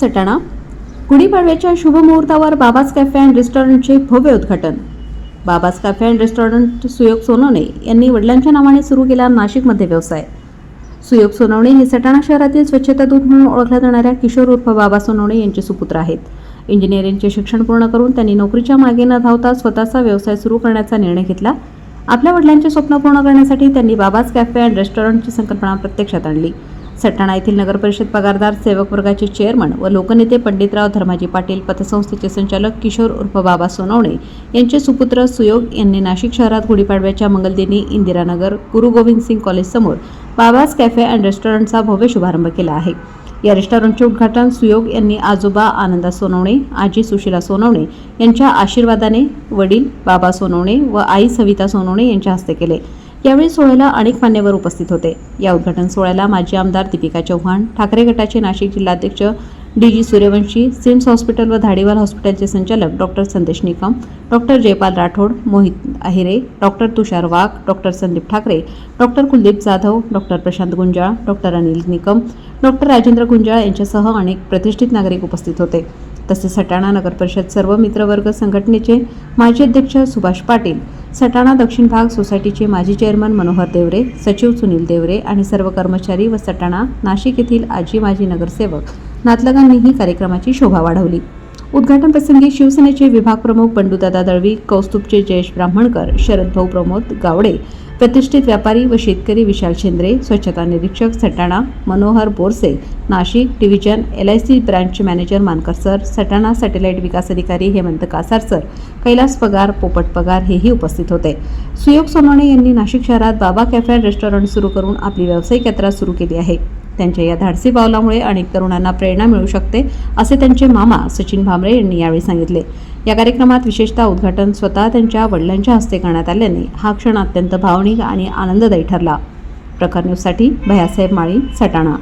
सटाणा. गुढीपाडव्याच्या शुभमुहूर्तावर बाबाज cafe and रेस्टॉरंटचे भव्य उद्घाटन. Baba's cafe and restaurant Suyog Sonawane यांनी वडिलांच्या नावाने सुरू केला नाशिकमध्ये व्यवसाय. सुयोग सोनवणे हे सटाणा शहरातील स्वच्छता दूत म्हणून ओळखल्या जाणाऱ्या किशोर उर्फ बाबा सोनवणे यांचे सुपुत्र आहेत. इंजिनिअरिंगचे शिक्षण पूर्ण करून त्यांनी नोकरीच्या मागे न धावता स्वतःचा व्यवसाय सुरू करण्याचा निर्णय घेतला. आपल्या वडिलांचे स्वप्न पूर्ण करण्यासाठी त्यांनी बाबाज कॅफे अँड रेस्टॉरंटची संकल्पना प्रत्यक्षात आणली. सटाणा येथील नगरपरिषद पगारदार सेवक वर्गाचे चेअरमन व लोकनेते पंडितराव धर्माजी पाटील पतसंस्थेचे संचालक किशोर उर्फ बाबा सोनवणे यांचे सुपुत्र सुयोग यांनी नाशिक शहरात गुढीपाडव्याच्या मंगलदिनी इंदिरानगर गुरु गोविंद सिंग कॉलेजसमोर बाबाज कॅफे अँड रेस्टॉरंटचा भव्य शुभारंभ केला आहे. या रेस्टॉरंटचे उद्घाटन सुयोग यांनी आजोबा आनंदा सोनवणे आजी सुशीला सोनवणे यांच्या आशीर्वादाने वडील बाबा सोनवणे व आई सविता सोनवणे यांच्या हस्ते केले. यावेळी सोहळ्याला अनेक मान्यवर उपस्थित होते. या उद्घाटन सोहळ्याला माजी आमदार दीपिका चव्हाण ठाकरे गटाचे नाशिक जिल्हाध्यक्ष D G Suryavanshi SIMS hospital व धाडीवाल हॉस्पिटलचे संचालक doctor Sandesh Nikam doctor Jaypal Rathod Mohit Ahire doctor Tushar Wagh doctor Sandeep Thackeray doctor Kuldeep Jadhav doctor Prashant Gunjal doctor Anil Nikam doctor Rajendra Gunjal यांच्यासह अनेक प्रतिष्ठित नागरिक उपस्थित होते. तसेच सटाणा नगर परिषद सर्व मित्रवर्ग संघटनेचे माजी अध्यक्ष सुभाष पाटील सटाणा दक्षिण भाग सोसायटीचे माजी चेअरमन मनोहर देवरे सचिव सुनील देवरे आणि सर्व कर्मचारी व सटाणा नाशिक येथील आजी माजी नगरसेवक. नातलगांनीही कार्यक्रमाची शोभा वाढवली. उद्घाटन प्रसंगी शिवसेनेचे विभाग प्रमुख बंडूदादा दळवी कौस्तुभचे जयेश ब्राह्मणकर शरद भाऊ प्रमोद गावडे प्रतिष्ठित व्यापारी व शेतकरी विशाल शेंद्रे स्वच्छता निरीक्षक Satana Manohar Borse Nashik division L I C branch manager Mankar sir Satana satellite विकास अधिकारी हेमंत कासार सर कैलास पगार पोपट पगार हेही उपस्थित होते. सुयोग सोनवणे यांनी नाशिक शहरात बाबा कॅफे रेस्टॉरंट सुरू करून आपली व्यावसायिक यात्रा सुरू केली आहे. त्यांच्या या धाडसी पावलामुळे अनेक तरुणांना प्रेरणा मिळू शकते असे त्यांचे मामा सचिन भामरे यांनी यावेळी सांगितले. या कार्यक्रमात विशेषतः उद्घाटन स्वतः त्यांच्या वडिलांच्या हस्ते करण्यात आल्याने हा क्षण अत्यंत भावनिक आणि आनंददायी ठरला. प्रखर न्यूजसाठी भयासाहेब माळी सटाणा.